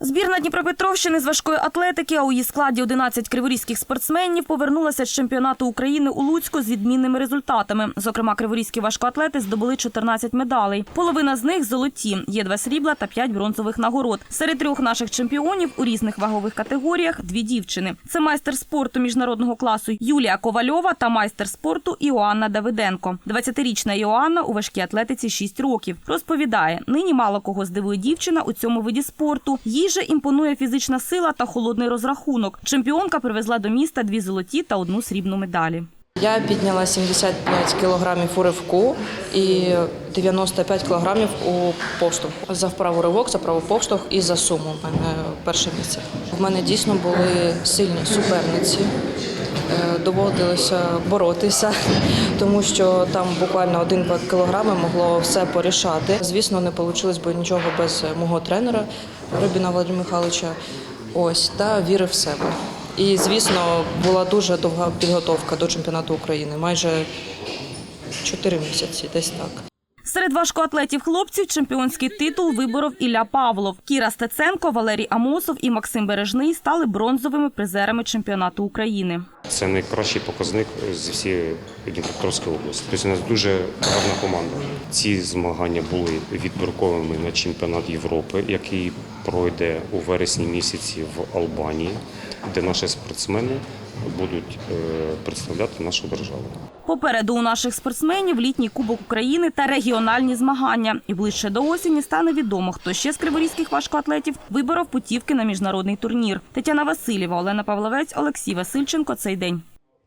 Збірна Дніпропетровщини з важкої атлетики, а у її складі 11 криворізьких спортсменів повернулася з чемпіонату України у Луцьку з відмінними результатами. Зокрема, криворізькі важкоатлети здобули 14 медалей. Половина з них золоті. Є два срібла та п'ять бронзових нагород. Серед трьох наших чемпіонів у різних вагових категоріях дві дівчини. Це майстер спорту міжнародного класу Юлія Ковальова та майстер спорту Іоанна Давиденко. 20-річна Іоанна у важкій атлетиці 6 років. Розповідає, нині мало кого здивує дівчина у цьому виді спорту. Їй же імпонує фізична сила та холодний розрахунок. Чемпіонка привезла до міста дві золоті та одну срібну медалі. Я підняла 75 кілограмів у ривку і 95 кілограмів у поштовху. За вправу ривок, за вправу поштовх і за суму. У мене перше місце. В мене дійсно були сильні суперниці. Е, Доводилося боротися, тому що там буквально один-два кілограми могло все порішати. Звісно, не вийшло б нічого без мого тренера Рибіна Володимира Михайловича. Ось та віри в себе. І звісно, була дуже довга підготовка до чемпіонату України, майже 4 місяці, десь так. Серед важкоатлетів хлопців чемпіонський титул виборов Ілля Павлов. Кіра Стеценко, Валерій Амосов і Максим Бережний стали бронзовими призерами чемпіонату України. Це найкращий показник зі всієї Дніпропетровської області. Тобто у нас дуже гарна команда. Ці змагання були відбірковими на чемпіонат Європи, який пройде у вересні місяці в Албанії, де наші спортсмени будуть е, представляти нашу державу. Попереду у наших спортсменів літній кубок України та регіональні змагання. І ближче до осені стане відомо, хто ще з криворізьких важкоатлетів виборов путівки на міжнародний турнір. Тетяна Васильєва, Олена Павловець, Олексій Васильченко. Цей день.